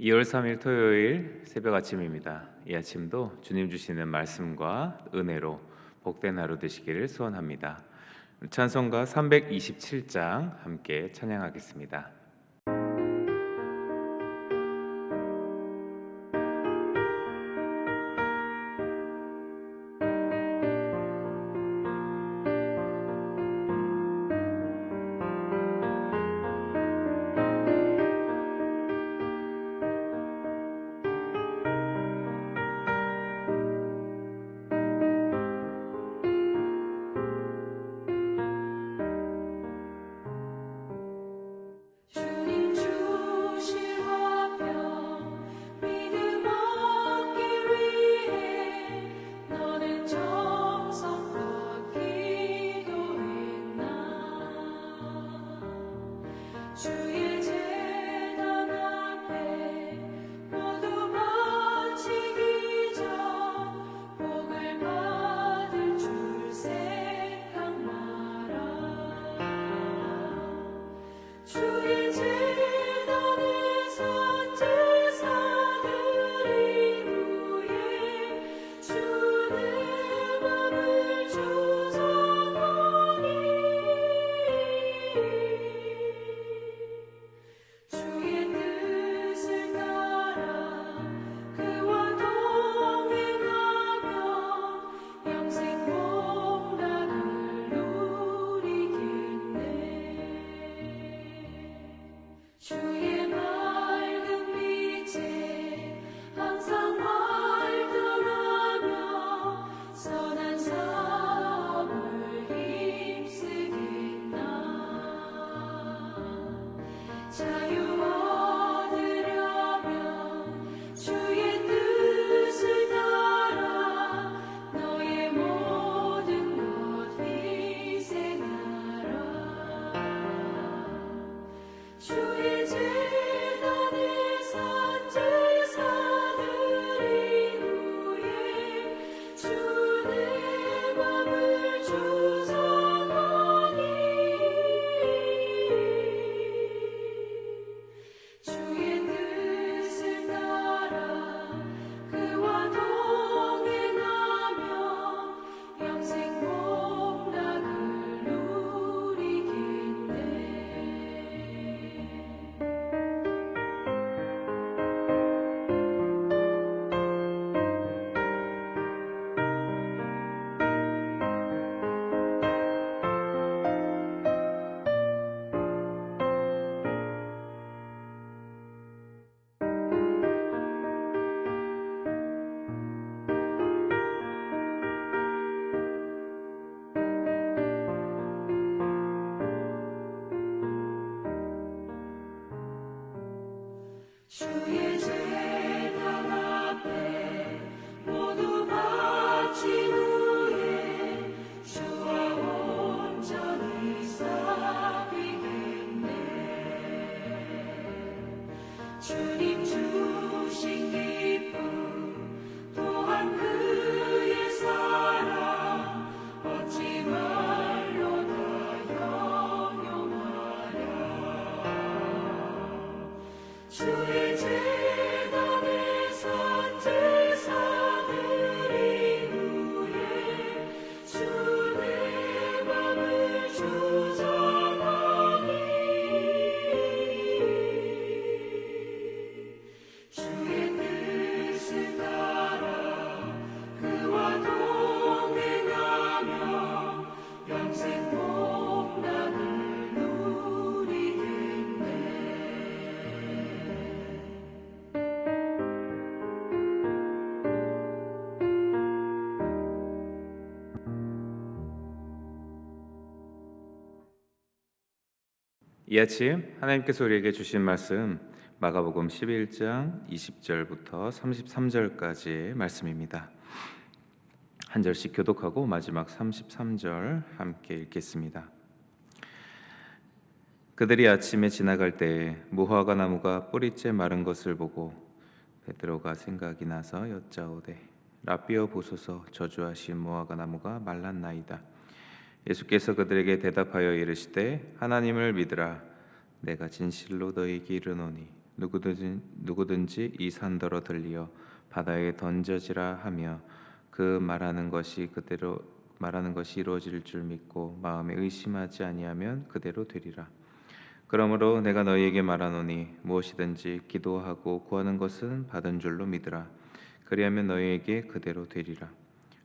2월 3일 토요일 새벽 아침입니다. 이 아침도 주님 주시는 말씀과 은혜로 복된 하루 되시기를 소원합니다. 찬송가 327장 함께 찬양하겠습니다. 이 아침 하나님께서 우리에게 주신 말씀 마가복음 11장 20절부터 33절까지의 말씀입니다. 한 절씩 교독하고 마지막 33절 함께 읽겠습니다. 그들이 아침에 지나갈 때에 무화과 나무가 뿌리째 마른 것을 보고 베드로가 생각이 나서 여짜오되 라비어 보소서 저주하신 무화과 나무가 말랐나이다. 예수께서 그들에게 대답하여 이르시되 하나님을 믿으라 내가 진실로 너희에게 이르노니 누구든지 누구든지 이 산더러 들리어 바다에 던져지라 하며 그 말하는 것이 그대로 말하는 것이 이루어질 줄 믿고 마음에 의심하지 아니하면 그대로 되리라. 그러므로 내가 너희에게 말하노니 무엇이든지 기도하고 구하는 것은 받은 줄로 믿으라. 그리하면 너희에게 그대로 되리라.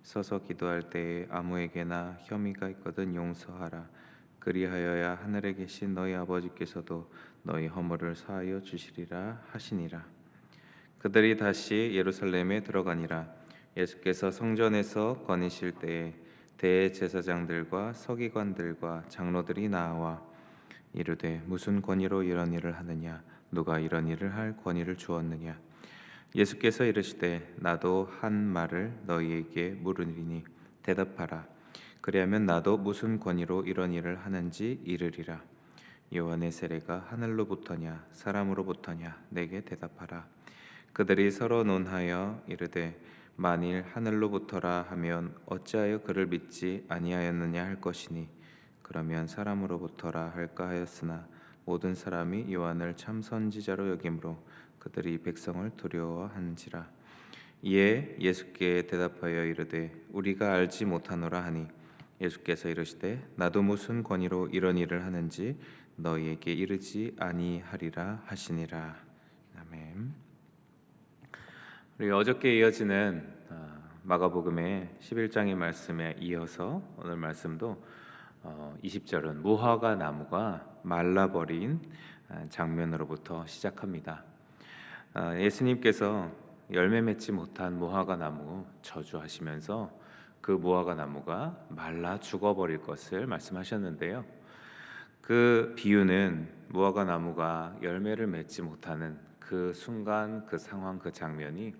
서서 기도할 때에 아무에게나 혐의가 있거든 용서하라. 그리하여야 하늘에 계신 너희 아버지께서도 너희 허물을 사하여 주시리라 하시니라. 그들이 다시 예루살렘에 들어가니라. 예수께서 성전에서 거니실 때에 대제사장들과 서기관들과 장로들이 나와 이르되 무슨 권위로 이런 일을 하느냐 누가 이런 일을 할 권위를 주었느냐 예수께서 이르시되 나도 한 말을 너희에게 물으리니 대답하라 그리하면 나도 무슨 권위로 이런 일을 하는지 이르리라. 요한의 세례가 하늘로부터냐 사람으로부터냐 내게 대답하라. 그들이 서로 논하여 이르되 만일 하늘로부터라 하면 어찌하여 그를 믿지 아니하였느냐 할 것이니 그러면 사람으로부터라 할까 하였으나 모든 사람이 요한을 참 선지자로 여김으로 그들이 백성을 두려워한지라. 이에 예수께 대답하여 이르되 우리가 알지 못하노라 하니 예수께서 이르시되 나도 무슨 권위로 이런 일을 하는지 너희에게 이르지 아니하리라 하시니라 아멘. 우리 어저께 이어지는 어, 마가복음의 11장의 말씀에 이어서 오늘 말씀도 어, 20절은 무화과 나무가 말라버린 아, 장면으로부터 시작합니다. 아, 예수님께서 열매 맺지 못한 무화과 나무 저주하시면서 그 무화과 나무가 말라 죽어버릴 것을 말씀하셨는데요. 그 비유는 무화과 나무가 열매를 맺지 못하는 그 순간, 그 상황, 그 장면이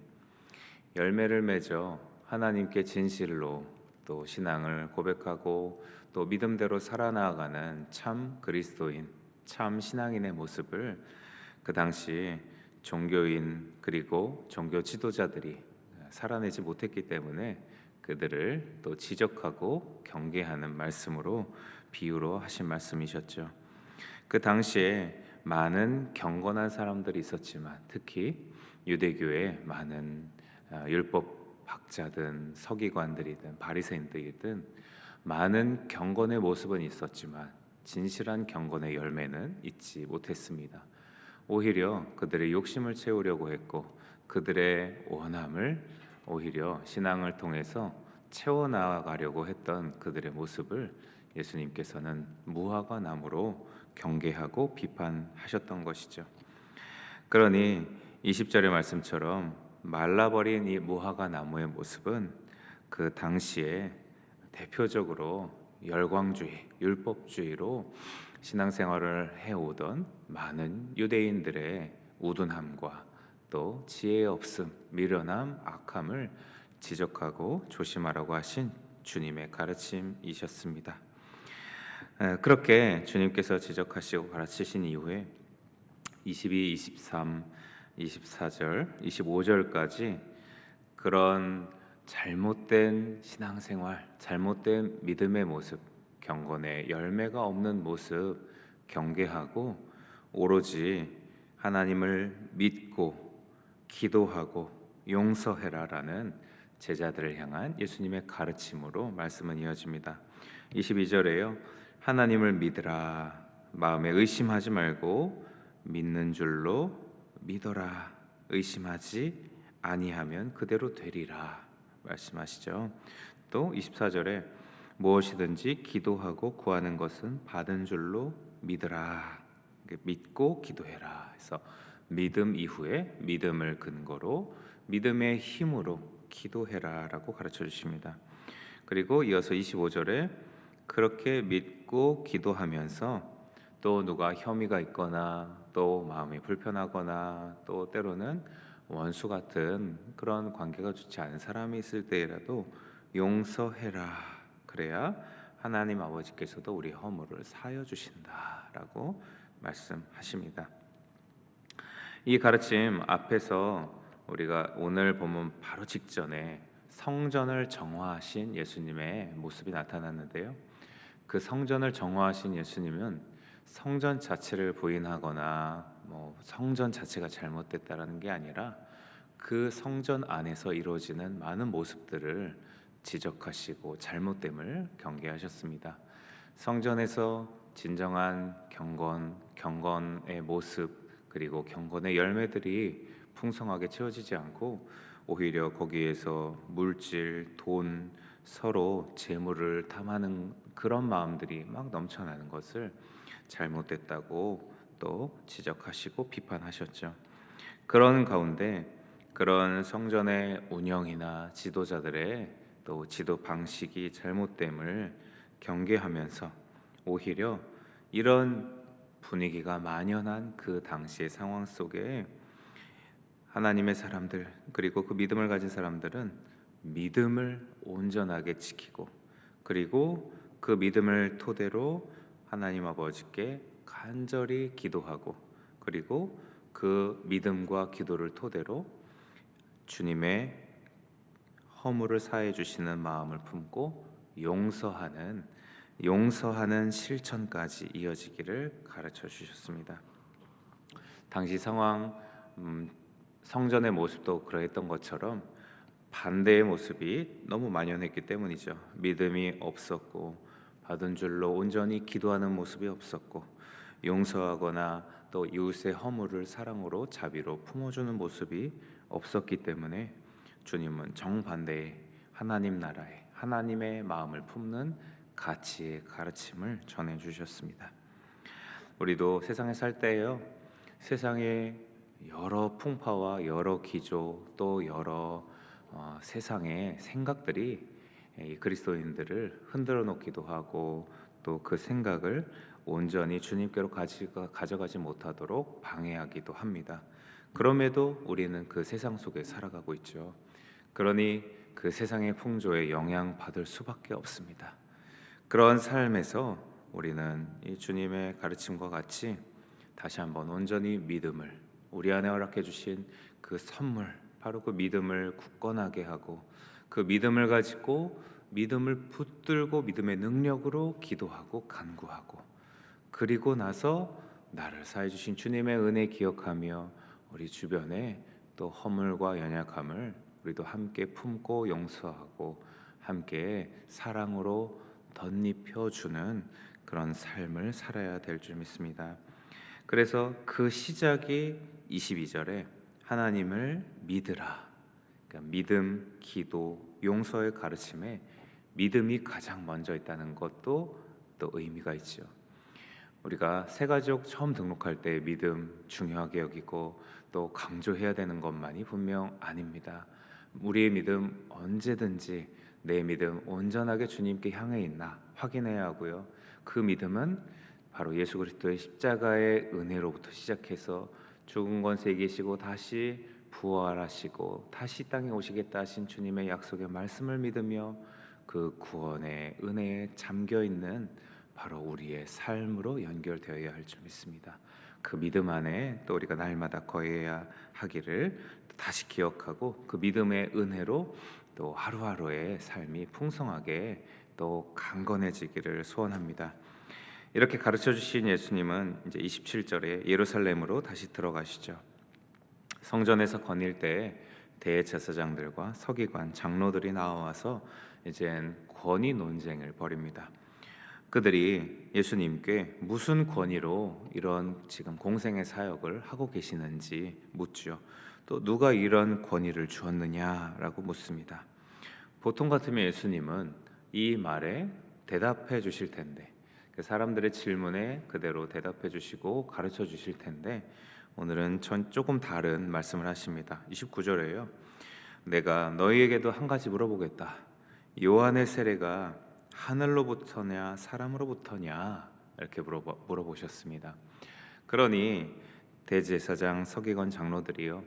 열매를 맺어 하나님께 진실로 또 신앙을 고백하고 또 믿음대로 살아나가는 참 그리스도인, 참 신앙인의 모습을 그 당시 종교인 그리고 종교 지도자들이 살아내지 못했기 때문에 그들을 또 지적하고 경계하는 말씀으로 비유로 하신 말씀이셨죠. 그 당시에 많은 경건한 사람들이 있었지만 특히 유대교에 많은 아, 율법 학자든 서기관들이든 바리새인들이든 많은 경건의 모습은 있었지만 진실한 경건의 열매는 있지 못했습니다. 오히려 그들의 욕심을 채우려고 했고 그들의 원함을 오히려 신앙을 통해서 채워 나가려고 했던 그들의 모습을 예수님께서는 무화과 나무로 경계하고 비판하셨던 것이죠. 그러니 20절의 말씀처럼 말라버린 이 무화과 나무의 모습은 그 당시에 대표적으로 열광주의, 율법주의로 신앙생활을 해오던 많은 유대인들의 우둔함과 또 지혜 없음, 미련함, 악함을 지적하고 조심하라고 하신 주님의 가르침이셨습니다. 에, 그렇게 주님께서 지적하시고 가르치신 이후에 22, 23, 24절, 25절까지 그런 잘못된 신앙생활, 잘못된 믿음의 모습, 경건의 열매가 없는 모습 경계하고 오로지 하나님을 믿고 기도하고 용서해라라는 제자들을 향한 예수님의 가르침으로 말씀은 이어집니다. 22절에요. 하나님을 믿으라. 마음에 의심하지 말고 믿는 줄로 믿어라. 의심하지 아니하면 그대로 되리라. 말씀하시죠. 또 24절에 무엇이든지 기도하고 구하는 것은 받은 줄로 믿으라. 믿고 기도해라. 해서 믿음 이후에 믿음을 근거로 믿음의 힘으로 기도해라라고 가르쳐 주십니다. 그리고 이어서 25절에 그렇게 믿고 기도하면서 또 누가 혐의가 있거나 또 마음이 불편하거나 또 때로는 원수 같은 그런 관계가 좋지 않은 사람이 있을 때라도 용서해라. 그래야 하나님 아버지께서도 우리 허물을 사여 주신다라고 말씀하십니다. 이 가르침 앞에서 우리가 오늘 보면 바로 직전에 성전을 정화하신 예수님의 모습이 나타났는데요. 그 성전을 정화하신 예수님은 성전 자체를 부인하거나 뭐 성전 자체가 잘못됐다라는 게 아니라 그 성전 안에서 이루어지는 많은 모습들을 지적하시고 잘못됨을 경계하셨습니다. 성전에서 진정한 경건, 경건의 모습 그리고 경건의 열매들이 풍성하게 채워지지 않고 오히려 거기에서 물질, 돈, 서로 재물을 탐하는 그런 마음들이 막 넘쳐나는 것을 잘못됐다고 또 지적하시고 비판하셨죠. 그런 가운데 그런 성전의 운영이나 지도자들의 또 지도 방식이 잘못됨을 경계하면서 오히려 이런 분위기가 만연한 그 당시의 상황 속에 하나님의 사람들 그리고 그 믿음을 가진 사람들은 믿음을 온전하게 지키고 그리고 그 믿음을 토대로 하나님 아버지께 간절히 기도하고 그리고 그 믿음과 기도를 토대로 주님의 허물을 사해 주시는 마음을 품고 용서하는 용서하는 실천까지 이어지기를 가르쳐 주셨습니다. 당시 상황 음, 성전의 모습도 그러했던 것처럼 반대의 모습이 너무 만연했기 때문이죠. 믿음이 없었고 받은 줄로 온전히 기도하는 모습이 없었고 용서하거나 또 이웃의 허물을 사랑으로 자비로 품어주는 모습이 없었기 때문에 주님은 정반대의 하나님 나라의 하나님의 마음을 품는 가치의 가르침을 전해 주셨습니다. 우리도 세상에 살 때요 세상에 여러 풍파와 여러 기조 또 여러 어, 세상의 생각들이 이 그리스도인들을 흔들어 놓기도 하고 또 그 생각을 온전히 주님께로 가져가지 못하도록 방해하기도 합니다. 그럼에도 우리는 그 세상 속에 살아가고 있죠. 그러니 그 세상의 풍조에 영향 받을 수밖에 없습니다. 그런 삶에서 우리는 이 주님의 가르침과 같이 다시 한번 온전히 믿음을 우리 안에 허락해 주신 그 선물 바로 그 믿음을 굳건하게 하고 그 믿음을 가지고 믿음을 붙들고 믿음의 능력으로 기도하고 간구하고 그리고 나서 나를 사해 주신 주님의 은혜 기억하며 우리 주변에 또 허물과 연약함을 우리도 함께 품고 용서하고 함께 사랑으로 덧입혀 주는 그런 삶을 살아야 될 줄 믿습니다. 그래서 그 시작이 22절에 하나님을 믿으라. 그러니까 믿음, 기도, 용서의 가르침에 믿음이 가장 먼저 있다는 것도 또 의미가 있죠. 우리가 새 가족 처음 등록할 때 믿음 중요하게 여기고 또 강조해야 되는 것만이 분명 아닙니다. 우리의 믿음 언제든지 내 믿음 온전하게 주님께 향해 있나 확인해야 하고요. 그 믿음은 바로 예수 그리스도의 십자가의 은혜로부터 시작해서 죽은 건 새기시고 다시 부활하시고 다시 땅에 오시겠다 하신 주님의 약속의 말씀을 믿으며 그 구원의 은혜에 잠겨 있는 바로 우리의 삶으로 연결되어야 할 줄 믿습니다. 그 믿음 안에 또 우리가 날마다 거해야 하기를 다시 기억하고 그 믿음의 은혜로 또 하루하루의 삶이 풍성하게 또 강건해지기를 소원합니다. 이렇게 가르쳐 주신 예수님은 이제 27절에 예루살렘으로 다시 들어가시죠. 성전에서 거닐 때 대제사장들과 서기관, 장로들이 나와서 이젠 권위 논쟁을 벌입니다. 그들이 예수님께 무슨 권위로 이런 지금 공생의 사역을 하고 계시는지 묻죠. 또 누가 이런 권위를 주었느냐라고 묻습니다. 보통 같으면 예수님은 이 말에 대답해 주실 텐데 그 사람들의 질문에 그대로 대답해 주시고 가르쳐 주실 텐데 오늘은 전 조금 다른 말씀을 하십니다. 29절에요. 내가 너희에게도 한 가지 물어보겠다. 요한의 세례가 하늘로부터냐 사람으로부터냐 이렇게 물어보, 물어보셨습니다. 그러니 대제사장 서기관 장로들이요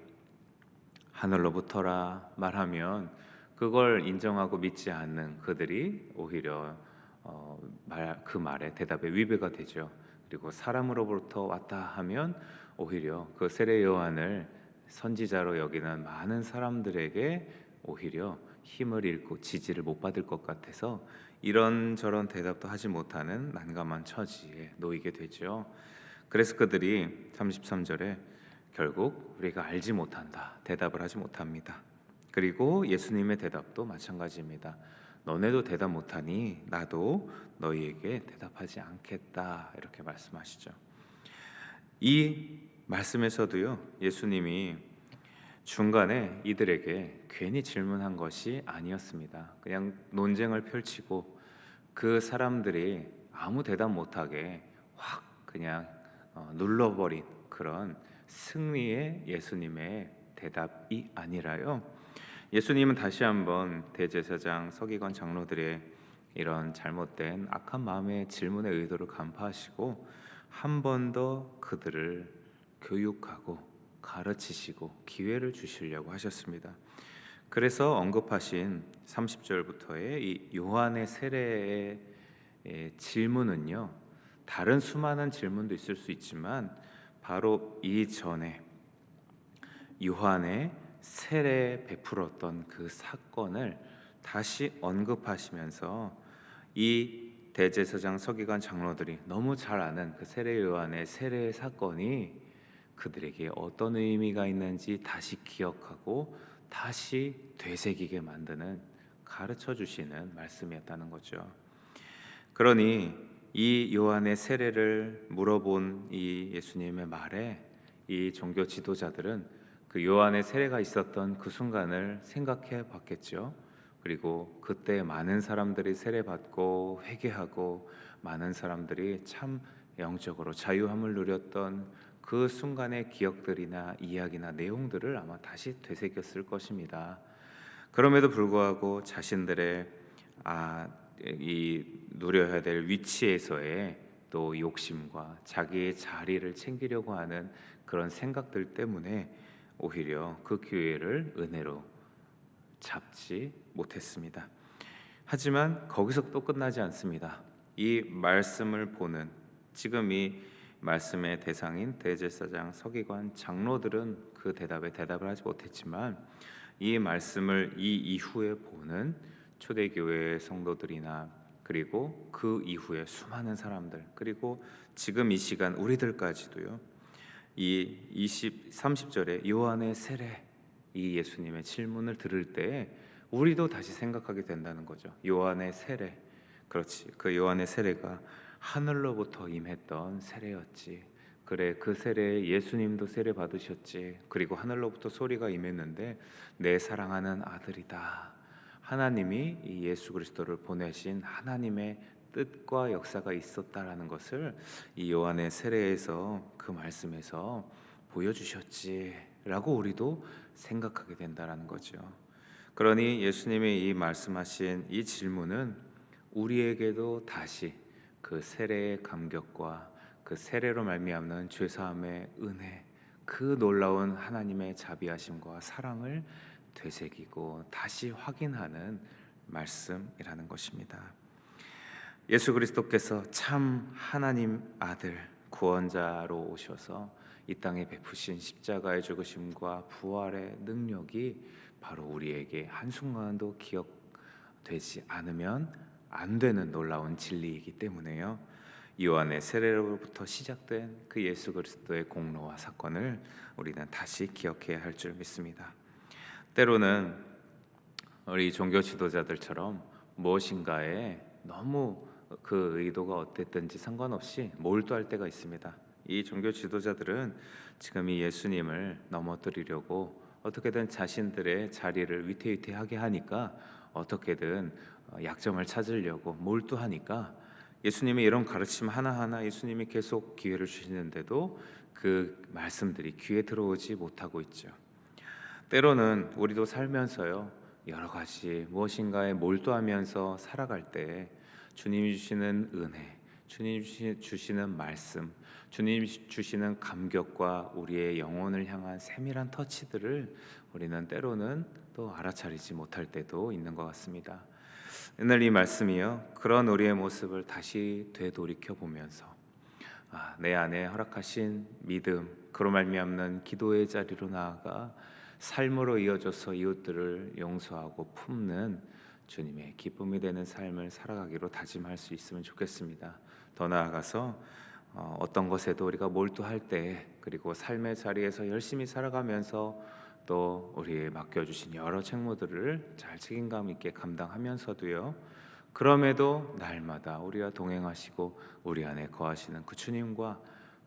하늘로부터라 말하면 그걸 인정하고 믿지 않는 그들이 오히려 어, 말, 그 말에 대답에 위배가 되죠. 그리고 사람으로부터 왔다 하면 오히려 그 세례 요한을 선지자로 여기는 많은 사람들에게 오히려 힘을 잃고 지지를 못 받을 것 같아서 이런 저런 대답도 하지 못하는 난감한 처지에 놓이게 되죠. 그래서 그들이 33절에 결국 우리가 알지 못한다 대답을 하지 못합니다. 그리고 예수님의 대답도 마찬가지입니다. 너네도 대답 못하니 나도 너희에게 대답하지 않겠다 이렇게 말씀하시죠. 이 말씀에서도요 예수님이 중간에 이들에게 괜히 질문한 것이 아니었습니다. 그냥 논쟁을 펼치고 그 사람들이 아무 대답 못하게 확 그냥 어, 눌러버린 그런 승리의 예수님의 대답이 아니라요. 예수님은 다시 한번 대제사장 서기관 장로들의 이런 잘못된 악한 마음의 질문의 의도를 간파하시고 한 번 더 그들을 교육하고 가르치시고 기회를 주시려고 하셨습니다. 그래서 언급하신 30절부터의 이 요한의 세례의 에, 질문은요. 다른 수많은 질문도 있을 수 있지만 바로 이전에 요한의 세례 베풀었던 그 사건을 다시 언급하시면서 이 대제사장 서기관 장로들이 너무 잘 아는 그 세례 요한의 세례 사건이 그들에게 어떤 의미가 있는지 다시 기억하고 다시 되새기게 만드는 가르쳐 주시는 말씀이었다는 거죠. 그러니 이 요한의 세례를 물어본 이 예수님의 말에 이 종교 지도자들은 그 요한의 세례가 있었던 그 순간을 생각해 봤겠죠. 그리고 그때 많은 사람들이 세례 받고 회개하고 많은 사람들이 참 영적으로 자유함을 누렸던 그 순간의 기억들이나 이야기나 내용들을 아마 다시 되새겼을 것입니다. 그럼에도 불구하고 자신들의 아, 이 누려야 될 위치에서의 또 욕심과 자기의 자리를 챙기려고 하는 그런 생각들 때문에 오히려 그 기회를 은혜로 잡지 못했습니다. 하지만 거기서 또 끝나지 않습니다. 이 말씀을 보는 지금 이 말씀의 대상인 대제사장 서기관 장로들은 그 대답에 대답을 하지 못했지만 이 말씀을 이 이후에 보는 초대교회 성도들이나 그리고 그 이후에 수많은 사람들 그리고 지금 이 시간 우리들까지도요. 이 20, 30절에 요한의 세례 이 예수님의 질문을 들을 때 우리도 다시 생각하게 된다는 거죠. 요한의 세례. 그렇지. 그 요한의 세례가 하늘로부터 임했던 세례였지. 그래 그 세례에 예수님도 세례 받으셨지. 그리고 하늘로부터 소리가 임했는데 내 사랑하는 아들이다. 하나님이 이 예수 그리스도를 보내신 하나님의 뜻과 역사가 있었다라는 것을 이 요한의 세례에서 그 말씀에서 보여주셨지라고 우리도 생각하게 된다라는 거죠. 그러니 예수님이 이 말씀하신 이 질문은 우리에게도 다시 그 세례의 감격과 그 세례로 말미암는 죄 사함의 은혜, 그 놀라운 하나님의 자비하심과 사랑을 되새기고 다시 확인하는 말씀이라는 것입니다. 예수 그리스도께서 참 하나님 아들 구원자로 오셔서 이 땅에 베푸신 십자가의 죽으심과 부활의 능력이 바로 우리에게 한순간도 기억되지 않으면 안 되는 놀라운 진리이기 때문에요. 요한의 세례로부터 시작된 그 예수 그리스도의 공로와 사건을 우리는 다시 기억해야 할 줄 믿습니다. 때로는 우리 종교 지도자들처럼 무엇인가에 너무 그 의도가 어땠든지 상관없이 몰두할 때가 있습니다. 이 종교 지도자들은 지금 이 예수님을 넘어뜨리려고 어떻게든 자신들의 자리를 위태위태하게 하니까 어떻게든 어, 약점을 찾으려고 몰두하니까 예수님의 이런 가르침 하나하나 예수님이 계속 기회를 주시는데도 그 말씀들이 귀에 들어오지 못하고 있죠. 때로는 우리도 살면서요 여러 가지 무엇인가에 몰두하면서 살아갈 때 주님이 주시는 은혜, 주님 주시는 말씀, 주님 주시는 감격과 우리의 영혼을 향한 세밀한 터치들을 우리는 때로는 또 알아차리지 못할 때도 있는 것 같습니다. 오늘 이 말씀이요 그런 우리의 모습을 다시 되돌이켜 보면서 아, 내 안에 허락하신 믿음, 그로 말미암는 기도의 자리로 나아가 삶으로 이어져서 이웃들을 용서하고 품는 주님의 기쁨이 되는 삶을 살아가기로 다짐할 수 있으면 좋겠습니다. 더 나아가서 어, 어떤 것에도 우리가 몰두할 때 그리고 삶의 자리에서 열심히 살아가면서 또 우리의 맡겨주신 여러 책무들을 잘 책임감 있게 감당하면서도요. 그럼에도 날마다 우리와 동행하시고 우리 안에 거하시는 그 주님과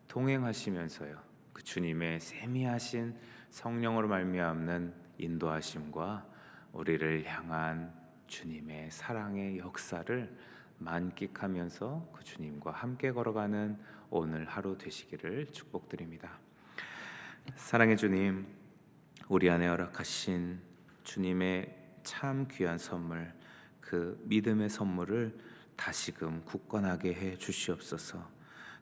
동행하시면서요. 그 주님의 세미하신 성령으로 말미암는 인도하심과 우리를 향한 주님의 사랑의 역사를 만끽하면서 그 주님과 함께 걸어가는 오늘 하루 되시기를 축복드립니다. 사랑의 주님, 우리 안에 허락하신 주님의 참 귀한 선물, 그 믿음의 선물을 다시금 굳건하게 해 주시옵소서.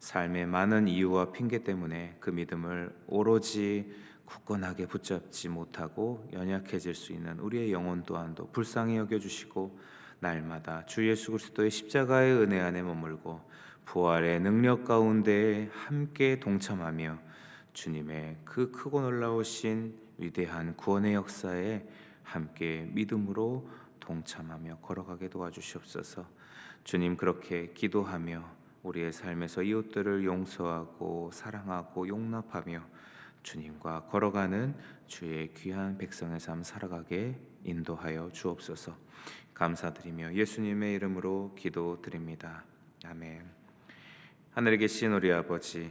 삶의 많은 이유와 핑계 때문에 그 믿음을 오로지 굳건하게 붙잡지 못하고 연약해질 수 있는 우리의 영혼 또한도 불쌍히 여겨 주시고 날마다 주 예수 그리스도의 십자가의 은혜 안에 머물고 부활의 능력 가운데 함께 동참하며 주님의 그 크고 놀라우신 위대한 구원의 역사에 함께 믿음으로 동참하며 걸어가게 도와주시옵소서. 주님 그렇게 기도하며 우리의 삶에서 이웃들을 용서하고 사랑하고 용납하며 주님과 걸어가는 주의 귀한 백성의 삶 살아가게 인도하여 주옵소서. 감사드리며 예수님의 이름으로 기도드립니다. 아멘. 하늘에 계신 우리 아버지,